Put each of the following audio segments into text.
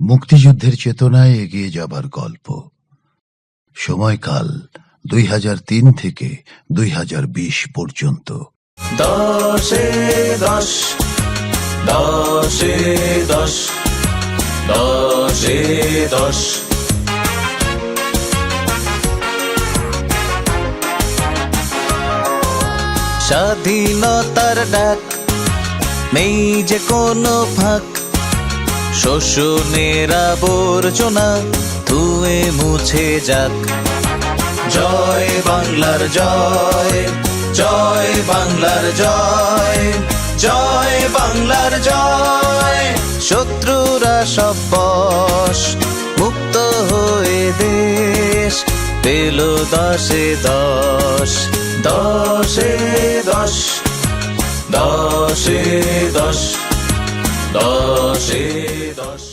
মুক্তিযুদ্ধের চেতনায় এগিয়ে যাবার গল্প। সময়কাল দুই হাজার তিন থেকে দুই হাজার বিশ পর্যন্ত। দশে দশ দশে দশ দশে দশ। স্বাধীনতার ডাক, নেই যে কোনো ফাঁক। শোষণের আবর্জনা ধুয়ে মুছে যাক। জয় বাংলার জয় জয় বাংলার জয় জয় বাংলার জয়। শত্রুরা সব বশ, মুক্ত হয়ে দেশ। পেল দশে দশ দশে দশ দশে দশ। দশে দশ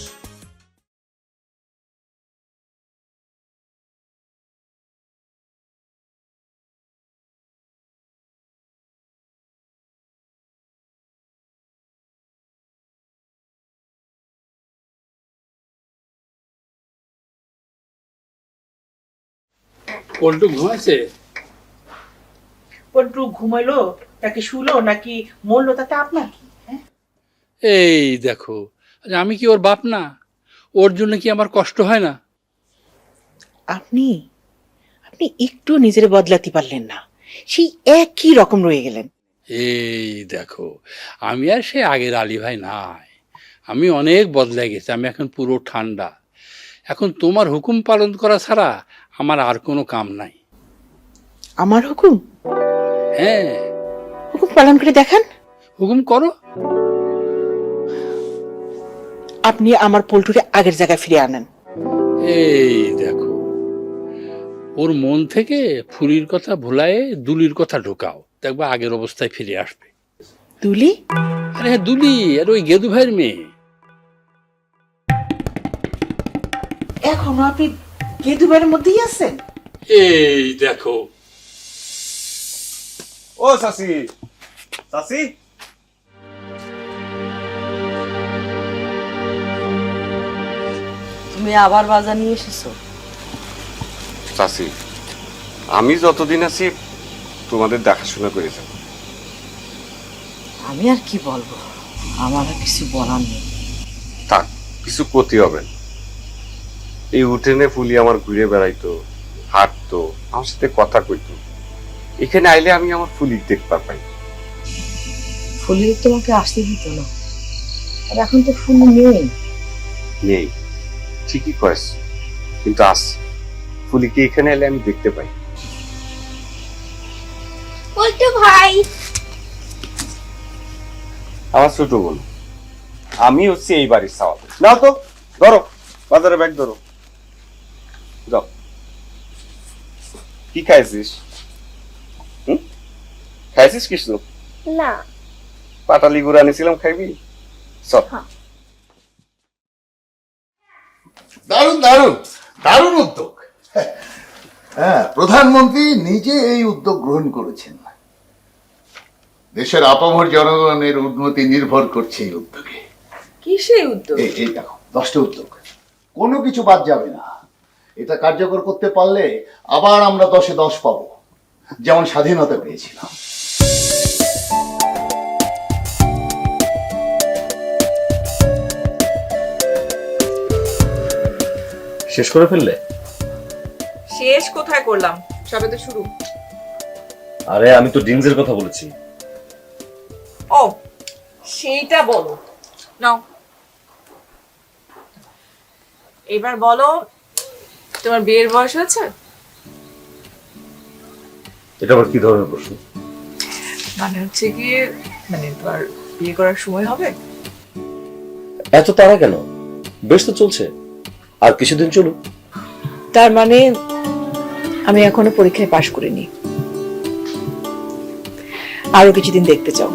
পল্টু ঘুমাইছে পন্টু ঘুমাইলো নাকি শুলো নাকি মরলো তাতে আপনার কি? এই দেখো আমি কি ওর বাপ না? ওর জন্য কি আমার কষ্ট হয় না? আপনি আপনি একটু নিজের বদলাতে পারলেন না। সেই একই রকম রয়ে গেলেন। এই দেখো আমি আর সে আগের আলী ভাই নাই। আমি অনেক বদলে গেছি আমি এখন পুরো ঠান্ডা। এখন তোমার হুকুম পালন করা ছাড়া আমার আর কোনো কাম নাই। আমার হুকুম? হ্যাঁ। হুকুম পালন করে দেখান। হুকুম করো। আপনি আমার পল্টুরে আগের জায়গায় ফিরে আনেন। এই দেখো ওর মন থেকে ফুলির কথা ভুলায়ে দুলির কথা ঢোকাও। দেখবা আগের অবস্থায় ফিরে আসবে। তুলি আরে হ্যাঁ দুলি আর ওই গেদু ভাইয়ের মেয়ে। এখনও আপনি গেদুবারের মধ্যেই আছেন? এই দেখো। ও সাসি। সাসি? তুমি আবার বাজার নিয়ে এসেছ? সাসি আমি যতদিন আছি তোমাদের দেখাশোনা করে যাব। আমি আর কি বলব? আমার আর কিছু বলার নেই। থাক কিছু ক্ষতি হবে না। এই উঠেনে ফুলি আমার ঘুরে বেড়াইতো হাঁটতো আমার সাথে কথা কইতো। এখানে আইলে আমি আমার ফুলি দেখতে পাই। ফুলি তোমাকে আসতে দিত না। আর এখন তো ফুল নেই। নেই। ঠিকই কয়েস কিন্তু আস ফুলিকে এখানে এলে আমি দেখতে পাই। ভাই। আমার ছোট বোন। আমি হচ্ছে এই বাড়ির সাওয়াল নাও তো ধরো বাজারে ব্যাগ ধরো। যাও। কি খাইছিস? হুম? খাইছিস কৃষ্ণ না। পাটালি গুড় আনিছিলাম খাইবি? চল। দারুণ দারুণ দারুণ উদ্যোগ। হ্যাঁ প্রধানমন্ত্রী নিজে এই উদ্যোগ গ্রহণ করেছেন। দেশের আপামর জনগণের উন্নতি নির্ভর করছে এই উদ্যোগে। কি সেই উদ্যোগ? এই এই দেখো দশটা উদ্যোগ। কোনো কিছু বাদ যাবে না। এটা কার্যকর করতে পারলে আবার আমরা দশে দশ পাবো। যেমন স্বাধীনতা পেয়েছিলাম। শেষ করে ফেললে? শেষ কোথায় করলাম? সবে তো শুরু। আরে আমি তো ড্রিঙ্কসের কথা বলেছি। ও সেইটা বলো। নাও। এবার বলো তোমার বিয়ের বয়স হয়েছে? এটা আবার কি ধরনের প্রশ্ন? মানে হচ্ছে কি মানে তোমার বিয়ে করার সময় হবে? এত তারা কেন? বেশ তো চলছে। আর কিছুদিন চলুক তার মানে আমি এখনও পরীক্ষায় পাশ করিনি। আরও কিছুদিন দেখতে চাও।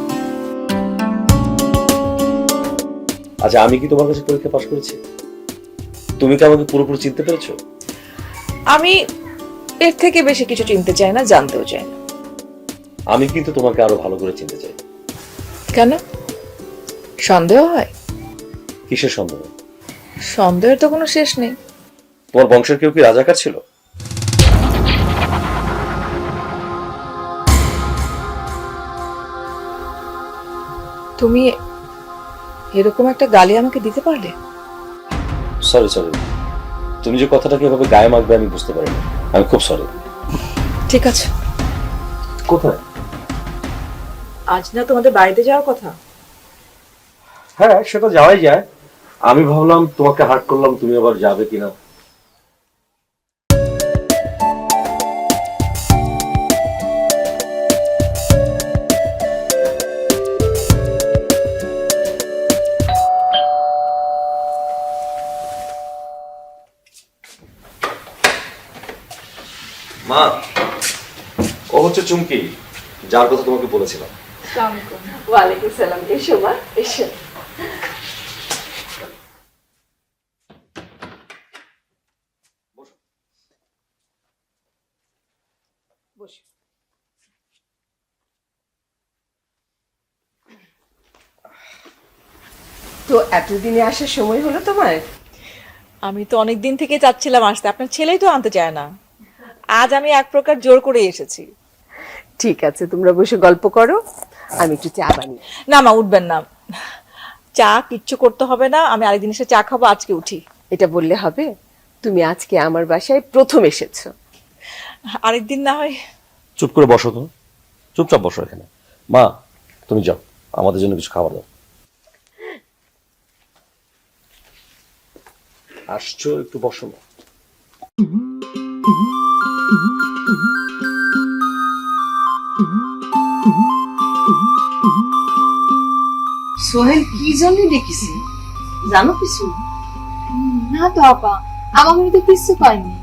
আচ্ছা আমি কি তোমার কাছে পরীক্ষা পাশ করেছি? তুমি কি আমাকে পুরোপুরি চিনতে পেরেছ? আমি এর থেকে বেশি কিছু চিনতে চাই না জানতেও চাই না। আমি কিন্তু তোমাকে আরও ভালো করে চিনতে চাই। কেন? সন্দেহ হয়? কিসের সন্দেহ? সন্দেহের তো কোনো শেষ নেই। তোমার বংশের কেউ কি রাজাকার ছিল? তুমি এরকম একটা গালি আমাকে দিতে পারলে? সরি সরি তুমি যে কথাটাকে এভাবে গায়ে মাখবে আমি বুঝতে পারিনি। আমি খুব সরি ঠিক আছে। কোথায়? আজ না তোমাদের বাড়িতে যাওয়ার কথা? হ্যাঁ সেটা যাওয়াই যায়। আমি ভাবলাম তোমাকে হার্ট করলাম, তুমি আবার যাবে কিনা? মা, ও হচ্ছে চুমকি, যার কথা তোমাকে বলেছিলাম। ওয়ালাইকুম সালাম। এসো মা, এসো। তো এতদিনে আসার সময় হলো তোমার? আমি তো অনেক দিন থেকে চাচ্ছিলাম আসতে। আপনার ছেলেই তো আনতে চায় না। আজ আমি এক প্রকার জোর করে এসেছি। ঠিক আছে তোমরা বসে গল্প করো আমি একটু চা বানিয়ে না মা উঠবেন না। চা কিচ্ছু করতে হবে না আমি আরেকদিন এসে চা খাব আজকে উঠি। এটা বললে হবে তুমি আজকে আমার বাসায় প্রথম এসেছ। আরেকদিন না হয়। চুপ করে বসো তো। চুপচাপ বসো এখানে। মা তুমি যাও আমাদের জন্য কিছু খাবার দাও। আসছো একটু বসো না। সোহেল কি জন্য ডেকেছি? জানো কিছু? না তো আপা আমাকে তো কিছু পাইনি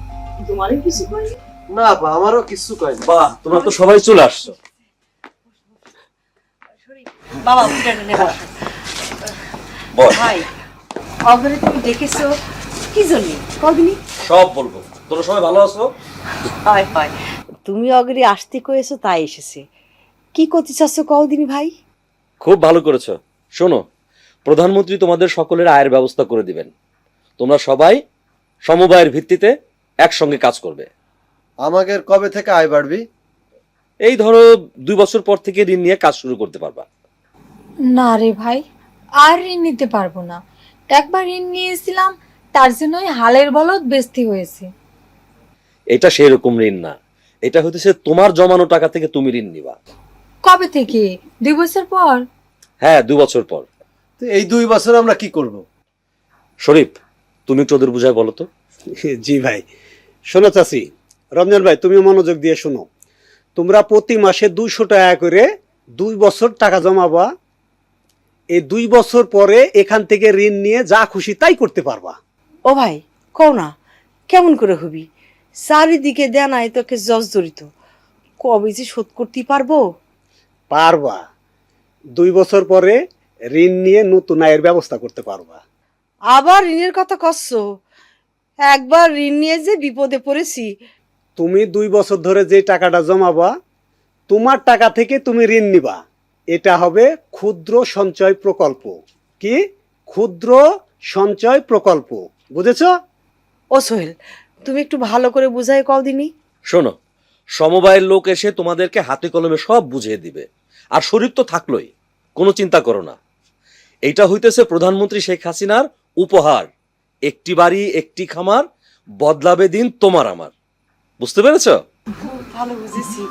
তোমারও কিছু করি না বা আমারও কিছু কয়নি। বাহ তোমরা তো সবাই চলে আসছো। বাবা উঠে বল ভাই অগরে তুমি ডেকেছো কি জন্য? কদিনই সব বলব। তোমরা সবাই ভালো আছো? হয় হয়। তুমি অগরে আসতে কয়েছো তাই এসেছে। কি করতে চাচ্ছ কদিনই ভাই? খুব ভালো করেছ। শোনো প্রধানমন্ত্রী তোমাদের সকলের আয়ের ব্যবস্থা করে দিবেন। তোমরা সবাই সমবায়ের ভিত্তিতে একসঙ্গে কাজ করবে। আমাদের কবে থেকে আয় বাড়বি? এই ধরো দুই বছর পর থেকে ঋণ নিয়ে কাজ শুরু করতে পারবা। না রে ভাই আর ঋণ নিতে পারব না। একবার ঋণ নিয়েছিলাম তার জন্যই হালের বলদ বেস্তি হয়েছে। এটা সেই রকম ঋণ না। এটা হইতেছে তোমার জমানো টাকা থেকে তুমি ঋণ নিবা। কবে থেকে? দুই বছর পর? হ্যাঁ দু বছর পর। তো এই দুই বছর আমরা কি করব? শরীফ তুমি একটু ওদের বুঝায় বলো তো। জি ভাই। শোনো চাচি রমজান ভাই তুমি মনোযোগ দিয়ে শোনো। তোমরা প্রতি মাসে দুইশো টাকা করে দুই বছর টাকা জমাবা। এই দুই বছর পরে এখান থেকে ঋণ নিয়ে যা খুশি তাই করতে পারবা। ও ভাই কও না কেমন করে হবি? চারিদিকে দেনায় তোকে জর্জরিত কবে যে শোধ করতে পারব? পারবা। দুই বছর পরে ঋণ নিয়ে নতুন আয়ের ব্যবস্থা করতে পারবা। আবার ঋণের কথা কচ্ছ? একবার ঋণ নিয়ে যে বিপদে পড়েছি। তুমি দুই বছর ধরে যে টাকাটা জমাবা তোমার টাকা থেকে তুমি ঋণ নিবা। এটা হবে ক্ষুদ্র সঞ্চয় প্রকল্প। কি? ক্ষুদ্র সঞ্চয় প্রকল্প। বুঝেছ? ও সোহেল তুমি একটু ভালো করে বুঝাই কও দিনি। শোনো সমবায়ের লোক এসে তোমাদেরকে হাতে কলমে সব বুঝিয়ে দিবে। আর শরীর তো থাকলোই কোনো চিন্তা করো না। এইটা হইতেছে প্রধানমন্ত্রী শেখ হাসিনার উপহার। একটি বাড়ি একটি খামার বদলাবে দিন তোমার আমার। বুঝতে পেরেছ? ভালো বুঝেছি।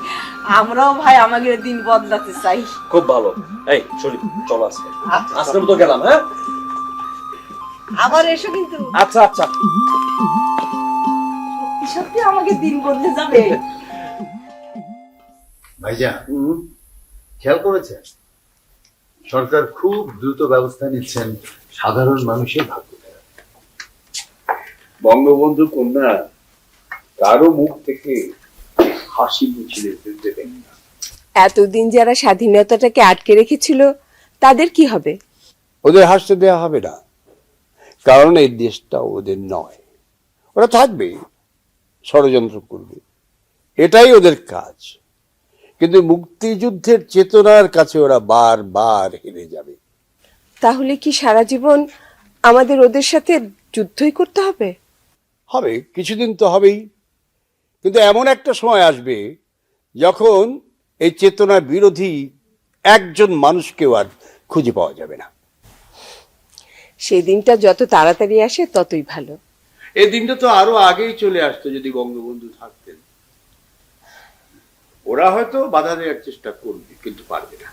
আমরাও ভাই আমাদের দিন বদলাতে চাই। খুব ভালো। এই শরীফ চলো আজকে। আজকের মতো গেলাম হ্যাঁ? আবার এসো কিন্তু। আচ্ছা আচ্ছা। সত্যি সত্যি আমাকে দিন বদলে যাবে। ভাইজান খেয়াল করেছেন? সরকার খুব দ্রুত ব্যবস্থা নিচ্ছেন সাধারণ মানুষের ভাগ্য। বঙ্গবন্ধু কন্যা কারও মুখ থেকে হাসি মুছিলে দেবেন না। এতদিন যারা স্বাধীনতাটাকে আটকে রেখেছিল তাদের কি হবে? ওদের হাসতে দেওয়া হবে না। কারণ এই দেশটা ওদের নয়। ওরা থাকবে ষড়যন্ত্র করবে। এটাই ওদের কাজ। কিন্তু মুক্তিযুদ্ধের চেতনার কাছে ওরা বারবার হেরে যাবে। তাহলে কি সারা জীবন আমাদের ওদের সাথে যুদ্ধই করতে হবে? হবে কিছুদিন তো হবেই। কিন্তু এমন একটা সময় আসবে যখন এই চেতনার বিরোধী একজন মানুষকেও আর খুঁজে পাওয়া যাবে না। সেই দিনটা যত তাড়াতাড়ি আসে ততই ভালো। এই দিনটা তো আরও আগেই চলে আসতো যদি বঙ্গবন্ধু থাকতেন। ওরা হয়তো বাধা দেওয়ার চেষ্টা করবে কিন্তু পারবে না।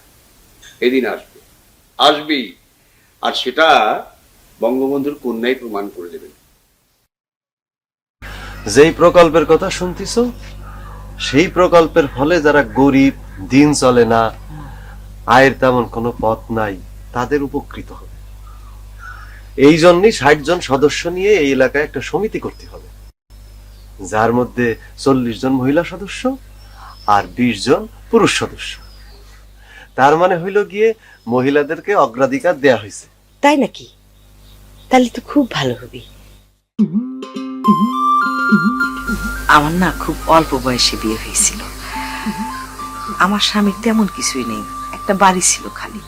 এদিন আসবে। আসবেই। আর সেটা বঙ্গবন্ধুর কন্যাই প্রমাণ করে দেবেন। যেই প্রকল্পের কথা শুনতিস সেই প্রকল্পের ফলে যারা গরিব দিন চলে না আয়ের তেমন কোনো পথ নাই তাদের উপকৃত হবে এই জন্যই ষাট জন সদস্য নিয়ে এই এলাকায় একটা সমিতি করতে হবে। যার মধ্যে চল্লিশ জন মহিলা সদস্য আর বিশ জন পুরুষ সদস্য। তার মানে হইল গিয়ে মহিলাদেরকে অগ্রাধিকার দেয়া হয়েছে তাই নাকি? তাহলে তো খুব ভালো হবে। আমার না খুব অল্প বয়সে বিয়ে হয়েছিল। আমার স্বামীর তেমন কিছুই নেই। একটা বাড়ি ছিল খালি।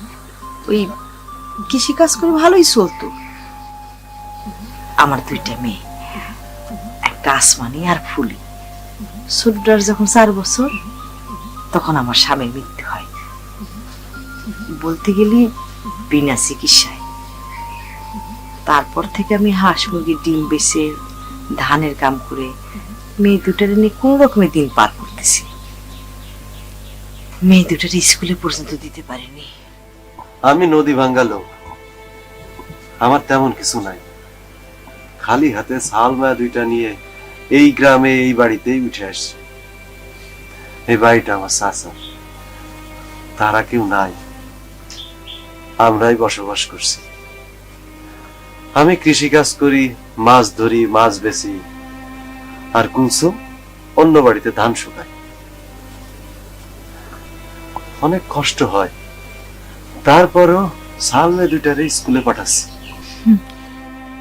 ওই কৃষি কাজ করে ভালোই চলতো। আমার দুইটা মেয়ে। একটা আসমানি আর ফুলি। ছোটটার যখন চার বছর, তখন আমার স্বামীর মৃত্যু হয়। বলতে গেলে বিনা চিকিৎসায়। তারপর থেকে আমি হাঁস মুরগির ডিম বেছে ধানের কাম করে, মেয়ে দুটার নিয়ে কোনো রকমের দিন পার করতেছি। মেয়ে দুটার স্কুলে পর্যন্ত দিতে পারিনি। আমি নদী ভাঙ্গালো আমার তেমন কিছু নাই। খালি হাতে শাল মায়া দুইটা নিয়ে এই গ্রামে, এই বাড়িতেই উঠে আসছি। এই বাড়িটা আমার চাচার। তারা কেউ নাই। আমরাই বসবাস করছি। আমি কৃষি কাজ করি, মাছ ধরি, মাছ বেচি। আর কুলসুম অন্য বাড়িতে ধান শুকায়। অনেক কষ্ট হয়। তারপরও সালমে দুইটারে স্কুলে পাঠাচ্ছি।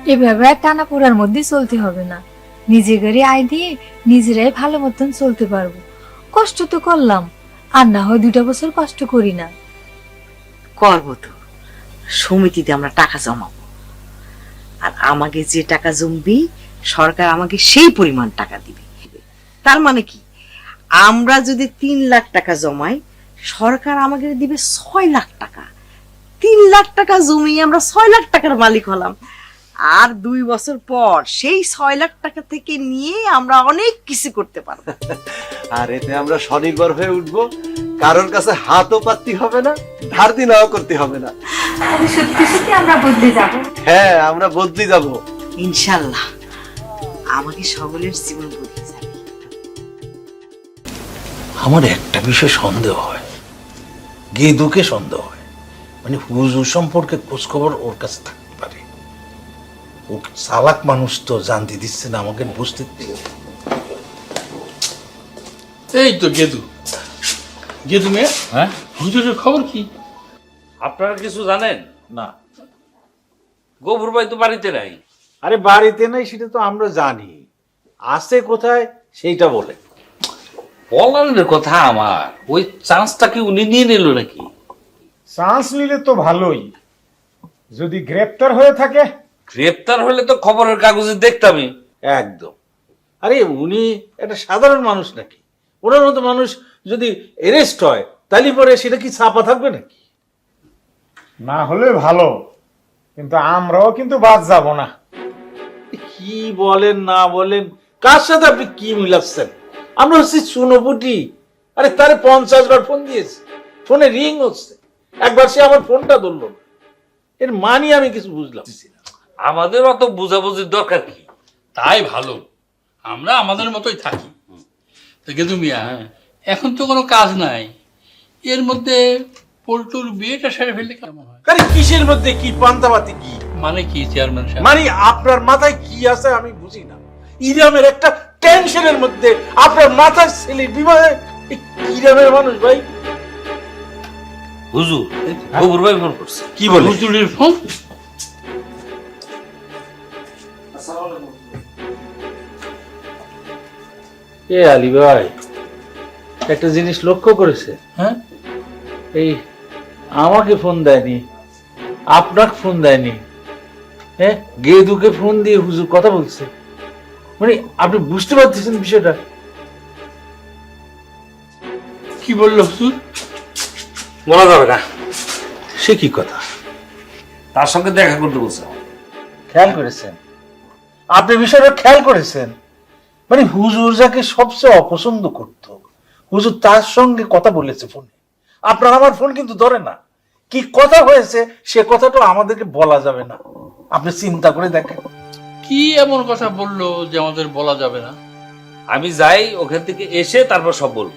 এভাবে টানা পোড়ার মধ্যে চলতে হবে না। নিজে গাড়ি আয় দিয়ে নিজেরাই ভালো মতন চলতে পারব। কষ্ট তো করলাম, আর না হয় দুটা বছর কষ্ট করি না। করব তো। সমিতিতে আমরা টাকা জমাবো। আর আমাকে যে টাকা জমবি, সরকার আমাকে সেই পরিমাণ টাকা দিবে। তার মানে কি? আমরা যদি তিন লাখ টাকা জমাই, সরকার আমাকে দিবে ছয় লাখ টাকা। তিন লাখ টাকা জমিয়ে আমরা ছয় লাখ টাকার মালিক হলাম। আর দুই বছর পর সেই ছয় লাখ টাকা থেকে নিয়ে আমরা অনেক কিছু করতে পারব। আর এতে আমরা স্বনির্ভর হয়ে উঠবো। কারোর কাছে হাতও পাততে হবে না ধার দিনাও করতে হবে না। সত্যি সত্যি আমরা বদলে যাব। হ্যাঁ আমরা বদলি যাব। ইনশাল্লাহ। আমাকে সকলের জীবন বদলে যাবে। আমার একটা বিষয় সন্দেহ হয়। গেদুকে সন্দেহ হয়। মানে হুজুর সম্পর্কে খোঁজখবর ওর কাছে পারে ও চালাক মানুষ তো জানতে দিচ্ছে না আমাকে বুঝতে এই তো গেদু। গেদু মেয়ে হ্যাঁ? হুজুরের খবর কি? আপনারা কিছু জানেন? না। গফুর ভাই তো বাড়িতে নাই। আরে বাড়িতে নাই সেটা তো আমরা জানি। আছে কোথায় সেইটা বলে বলার কথা আমার ওই চান্সটা কি উনি নিয়ে নিল নাকি? চান্স নিলে তো ভালোই। যদি গ্রেপ্তার হয়ে থাকে গ্রেপ্তার হলে তো খবরের কাগজে দেখতামই। একদম। আরে উনি একটা সাধারণ মানুষ নাকি? ওনার মতো মানুষ যদি এরেস্ট হয় তাহলে পরে সেটা কি ছাপা থাকবে নাকি? না হলে ভালো কিন্তু আমরাও কিন্তু বাদ যাব না। কি বলেন না বলেন কার সাথে আপনি কি মিলাচ্ছেন? আমরা হচ্ছি চুনোপুটি। আরে তারে পঞ্চাশ বার ফোন দিয়েছি ফোনে রিং হচ্ছে। একবার সে আমার ফোনটা ধরলো। এর মানি আমি কিছু বুঝলাম। আমাদের অত বুঝাবুঝির দরকার কি? তাই ভালো। আমরা আমাদের মতোই থাকি। তো গেদু মিয়া এখন তো কোনো কাজ নাই। এর মধ্যে পল্টুর বিয়েটা সেরে ফেললে কেমন হয়? আরে কিসের মধ্যে কি পান্তাবাতি কি? মানে কি চেয়ারম্যান সাহেব? মানে আপনার মাথায় কি আছে আমি বুঝি না। ইরামের একটা টেনশনের মধ্যে আপনার মাথায় ছেলে বিবাহে ইরামের মানুষ ভাই। হুজুর গফুর ভাই ফোন করছে। কি বলে? হুজুরের ফোন? এ আলী ভাই একটা জিনিস লক্ষ্য করেছে হ্যাঁ? এই আমাকে ফোন দেয়নি আপনাকে ফোন দেয়নি হ্যাঁ? গেদুকে ফোন দিয়ে হুজুর কথা বলছে। মানে আপনি বুঝতে পারতেছেন বিষয়টা? কি বলল হুজুর? বলা যাবে না। সে কি কথা? তার সঙ্গে দেখা করতে বলছে। খেয়াল করেছেন? আপনি বিষয়টা খেয়াল করেছেন? মানে হুজুর যাকে সবচেয়ে অপছন্দ করত হুজুর তার সঙ্গে কথা বলেছে ফোনে। আপনার আমার ফোন কিন্তু ধরে না। কি কথা হয়েছে সে কথাটা আমাদেরকে বলা যাবে না। আপনি চিন্তা করে দেখেন। কি এমন কথা বলল যে আমাদের বলা যাবে না? আমি যাই ওখান থেকে এসে তারপর সব বলব।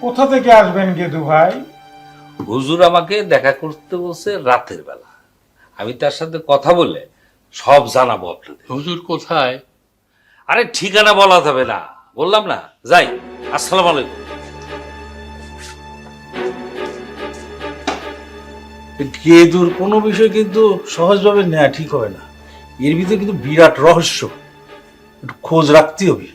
কোথা থেকে আসবেন গেদু ভাই? হুজুর আমাকে দেখা করতে বলছে রাতের বেলা। আমি তার সাথে কথা বলে সব জানাব আপনাদের। হুজুর কোথায়? আরে ঠিকানা বলা যাবে না। বললাম না। যাই আসসালাম আলাইকুম। গেদুর কোনো বিষয় কিন্তু সহজভাবে নেওয়া ঠিক হবে না। এর ভিতরে কিন্তু বিরাট রহস্য। একটু খোঁজ রাখতে হবে।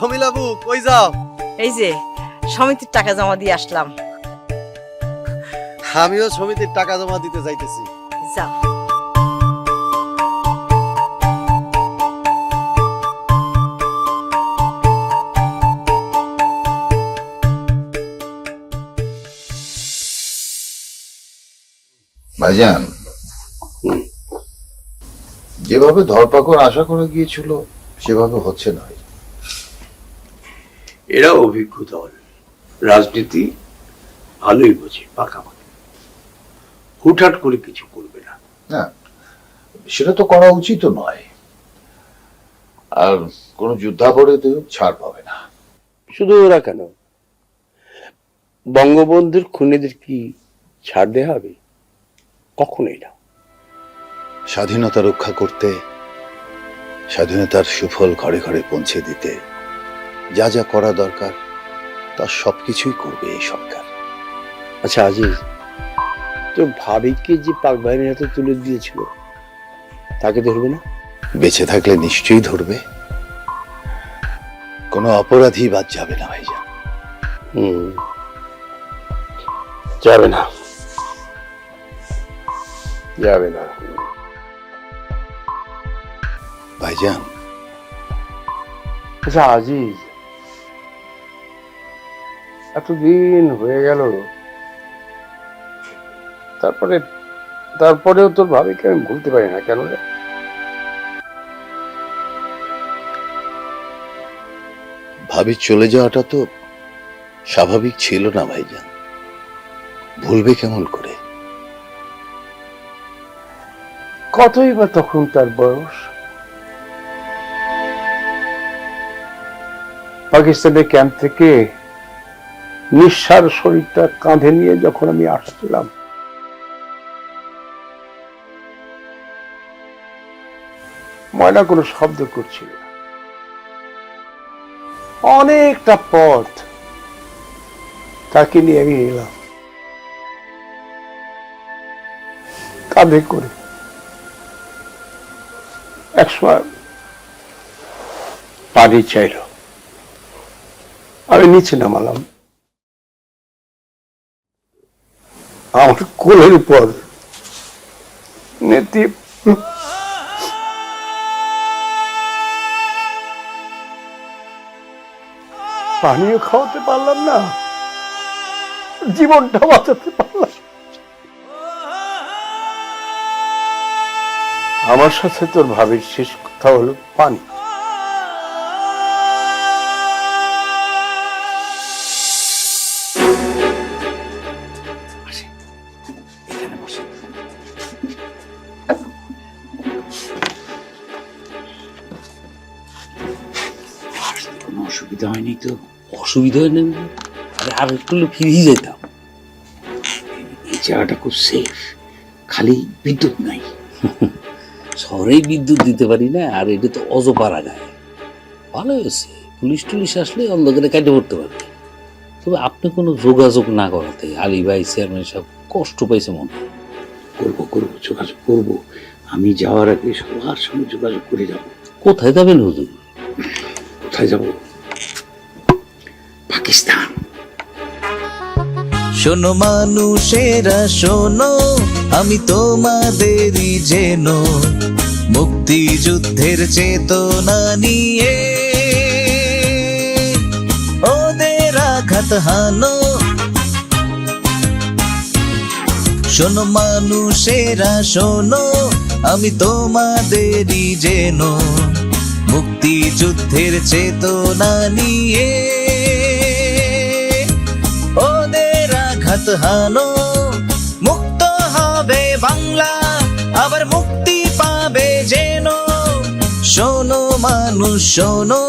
সমিলাবু কই যাও? এই যে সমিতির টাকা জমা দিয়ে আসলাম। আমিও সমিতির টাকা জমা দিতে যাইতেছি। যাও ভাইজান যেভাবে ধরপাকড় আশা করে গিয়েছিল সেভাবে হচ্ছে না। এরা অভিজ্ঞ দল। রাজনীতি ভালোই বোঝে পাকাপাকি। হুটহাট করে কিছু করবে না। না সেটা তো করা উচিত নয়। আর কোন যুদ্ধাপরাধেও ছাড় পাবে না। শুধু ওরা কেন? বঙ্গবন্ধুর খুনিদের কি ছাড় দেওয়া হবে? কখনোই না। স্বাধীনতা রক্ষা করতে স্বাধীনতার সুফল ঘরে ঘরে পৌঁছে দিতে যা যা করা দরকার তার সবকিছুই করবে এই সরকার। আচ্ছা আজিজ তো ভাবিকে যে পাক বাহিনীর হাতে তুলে দিয়েছিল তাকে ধরবে না? বেঁচে থাকলে নিশ্চয়ই ধরবে। কোনো অপরাধী বাদ যাবে না ভাইজান। হুম। যাবে না। যাবে না। ভাইজান। আচ্ছা আজিজ এতদিন হয়ে গেল তারপরে তারপরেও তোর ভাবিকে আমি ভুলতে পারি না কেন রে? ভাবি চলে যাওয়াটা তো স্বাভাবিক ছিল না ভাইজান। ভুলবে কেমন করে? কতই বা তখন তার বয়স? পাকিস্তানের ক্যাম্প থেকে নিঃসার শরীরটা কাঁধে নিয়ে যখন আমি আসছিলাম ময়না কোনো শব্দ করছিল। না। অনেকটা পথ তাকে নিয়ে আমি এলাম। কাঁধে করে। একসময় পানি চাইল। আমি নিচে নামালাম। আমার কোলের উপর নেতি পানিও খাওয়াতে পারলাম না। জীবনটা বাঁচাতে পারলাম আমার সাথে তোর ভাবির শেষ কথা হলো পানি। অসুবিধা হয় না আরে আর একটু ফিরেই যেতাম। এই জায়গাটা খুব সেফ খালি বিদ্যুৎ নাই। শহরেই বিদ্যুৎ দিতে পারি না আর এটা তো অজপাড়া গায়ে। ভালো হয়েছে। পুলিশ টুলিশ আসলে অন্ধকারে কাটে পড়তে পারবে। তবে আপনি কোনো যোগাযোগ না করাতে আলী ভাই চেয়ারম্যান সব কষ্ট পাইছে মনে করব করব যোগাযোগ করব। আমি যাওয়ার আগে সবার সঙ্গে যোগাযোগ করে যাব। কোথায় যাবেন হুজুর? কোথায় যাব? পাকিস্তান। শোনো মানুষেরা, শোনো, আমি তোমাদেরই যেন। মুক্তিযুদ্ধের চেতনা নিয়ে ওদের আঘাত হানো। শোনো মানুষেরা, শোনো, আমি তোমাদেরই যেন। মুক্তিযুদ্ধের চেতনা নিয়ে আঘাত হানো মুক্ত হবে বাংলা আবার মুক্তি পাবে যেন। শোনো মানুষ শোনো।